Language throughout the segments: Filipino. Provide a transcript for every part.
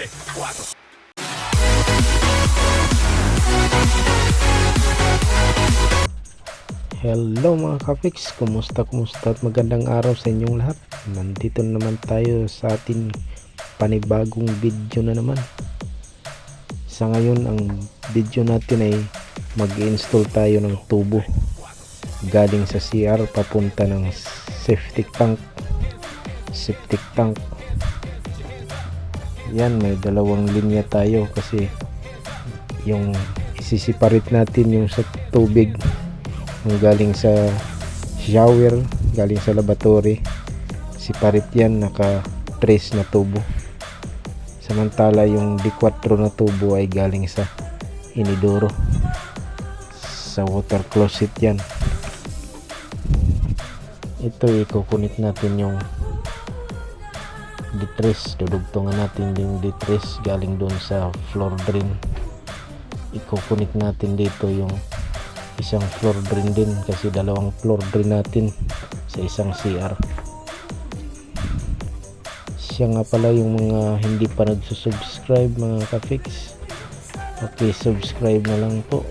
tres, cuatro. Hello mga kapix, kumusta kumusta? At magandang araw sa inyong lahat. Nandito naman tayo sa ating panibagong video na naman. Sa ngayon ang video natin ay mag install tayo ng tubo. Galing sa CR papunta ng septic tank. Septic tank Yan may dalawang linya tayo kasi yung isisiparit natin yung sa tubig. Yung galing sa shower galing sa laboratory. Si parit yan naka trace na tubo. Samantala yung D4 na tubo ay galing sa inidoro. Sa water closet yan. Ito ikukunit natin yung D3 dudugtungan natin yung D3 galing doon sa floor drain. Ikukunit natin dito yung isang floor drain din kasi dalawang floor drain natin sa isang CR siya nga pala yung mga hindi pa nagsusubscribe mga ka-fix. Okay subscribe na lang po.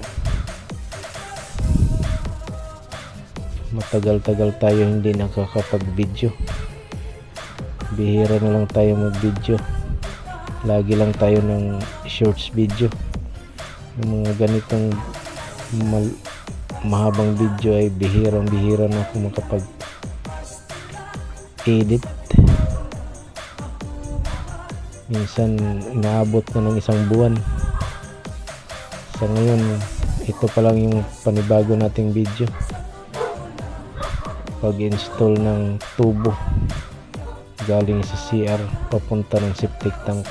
Matagal-tagal tayo hindi nakakapag video bihira na lang tayo mag video lagi lang tayo ng shorts video. Yung mga ganitong mal mahabang video ay bihirang bihira na ako makapag edit minsan inaabot na ng isang buwan. Sa ngayon ito pa lang yung panibago nating video. Pag install ng tubo galing sa CR papunta ng septic tank.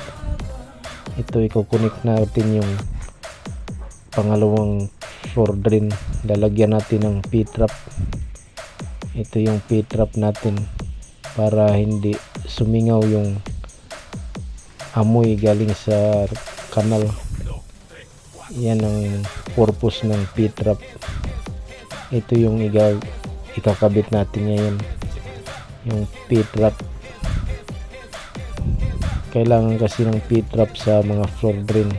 Ito ikukunik natin yung pangalawang floor drain. Lalagyan natin ng P-trap. Ito yung P-trap natin para hindi sumingaw yung amoy galing sa kanal. Yan ang purpose ng P-trap. Ito yung ikakabit natin ngayon yung P-trap kailangan kasi ng P-trap sa mga floor drain.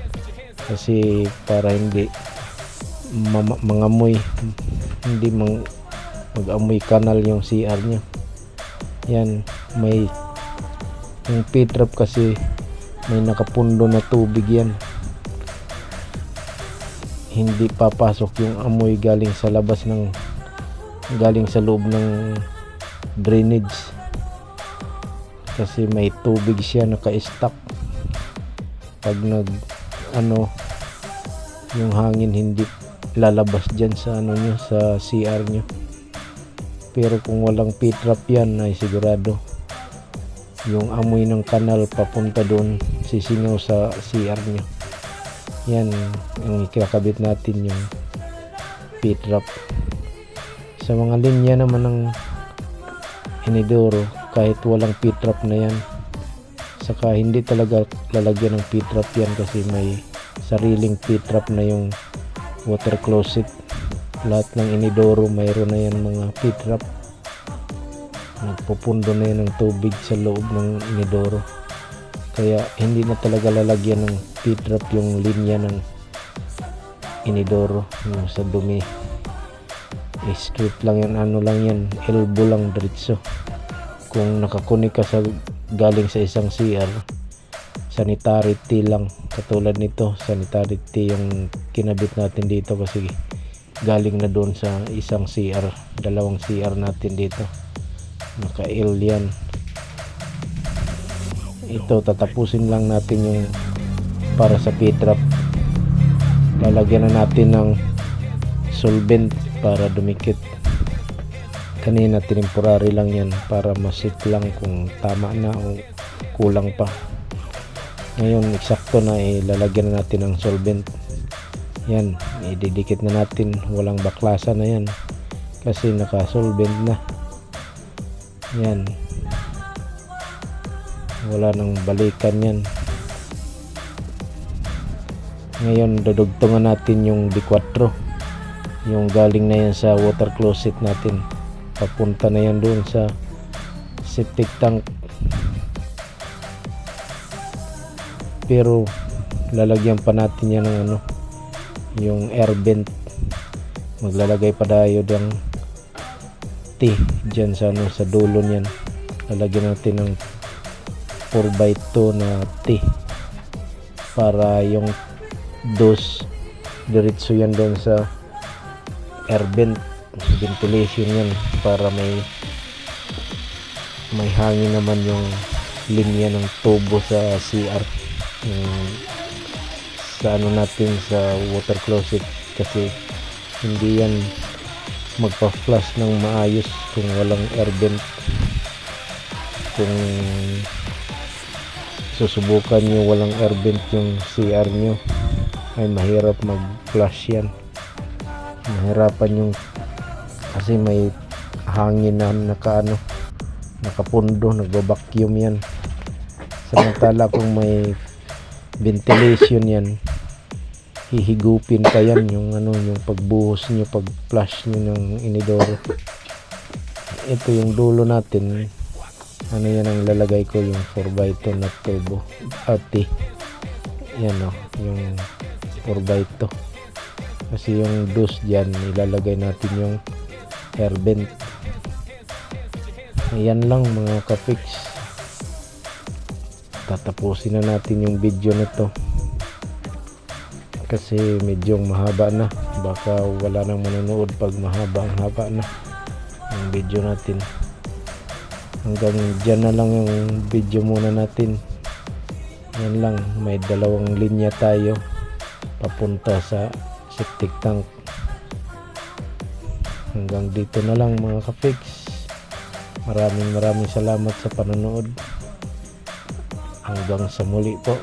Kasi para hindi ma- mangamoy hindi mang mag-amoy kanal yung CR nyo yan may yung P-trap kasi may nakapundo na tubig yan. Hindi papasok yung amoy galing sa labas ng galing sa loob ng drainage kasi may tubig siya naka-stack pag nag ano yung hangin hindi lalabas dyan sa ano nyo sa CR nyo. Pero kung walang P-trap yan ay sigurado. Yung amoy ng kanal papunta doon sisingaw sa CR nyo. Yan yung ikakabit natin yung P-trap sa mga linya naman ng inidoro kahit walang P-trap na yan. Saka hindi talaga lalagyan ng P-trap yan kasi may sariling P-trap na yung water closet. Lahat ng inidoro mayroon na yan mga P-trap nagpupundo na yan ng tubig sa loob ng inidoro. Kaya hindi na talaga lalagyan ng P-trap yung linya ng inidoro yung sa dumi. Straight lang yan ano lang yan elbow lang diretso kung nakakunik ka sa galing sa isang CR sanitary T lang. Katulad nito sanitary T yung kinabit natin dito kasi galing na doon sa isang CR dalawang CR natin dito. Naka L yan. Ito tatapusin lang natin yung para sa P-trap. Lalagyan na natin ng solvent para dumikit kanina temporary lang yan para masit lang kung tama na o kulang pa. Ngayon eksakto na ilalagyan na natin ng solvent. Yan ididikit na natin. Walang baklasa na yan kasi naka solvent na. Yan. Wala nang balikan yan. Ngayon dudugtungan natin yung D4 yung galing na yan sa water closet natin papunta na yan doon sa septic tank. Pero lalagyan pa natin yan ng ano yung air vent. Maglalagay pa tayo ng T dyan sa ano sa dulo niyan. Lalagyan natin ng 4x2 na T para yung dos diretso yan doon sa air vent ventilation yan para may may hangin naman yung linya ng tubo sa CR yung sa ano natin sa water closet. Kasi hindi yan magpa-flush ng maayos kung walang air vent. Kung susubukan nyo walang air vent yung CR nyo ay mahirap mag-flush yan. Mahirapan yung kasi may hangin na nakaano nakapundo nagba-vacuum yan. Samantala kung may ventilation yan hihigupin pa yan yung ano yung pagbuhos nyo pag flush nyo ng inidoro. Ito yung dulo natin. Ano yan ang lalagay ko? Yung 4x2 na turbo ati yan o yung 4x2 kasi yung dos dyan ilalagay natin yung air vent. Ayan lang mga ka-fix. Tatapusin na natin yung video na to kasi medyo mahaba na. Baka wala nang manonood pag mahaba ang haba na ang video natin. Hanggang dyan na lang yung video muna natin. Yan lang may dalawang linya tayo. Papunta sa septic tank hanggang dito na lang mga ka-fix maraming maraming salamat sa panonood. Hanggang sa muli po.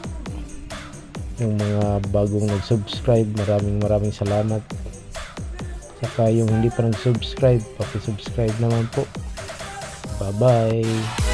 Yung mga bagong nag-subscribe maraming maraming salamat. Saka yung hindi pa nag-subscribe paki-subscribe naman po. Bye bye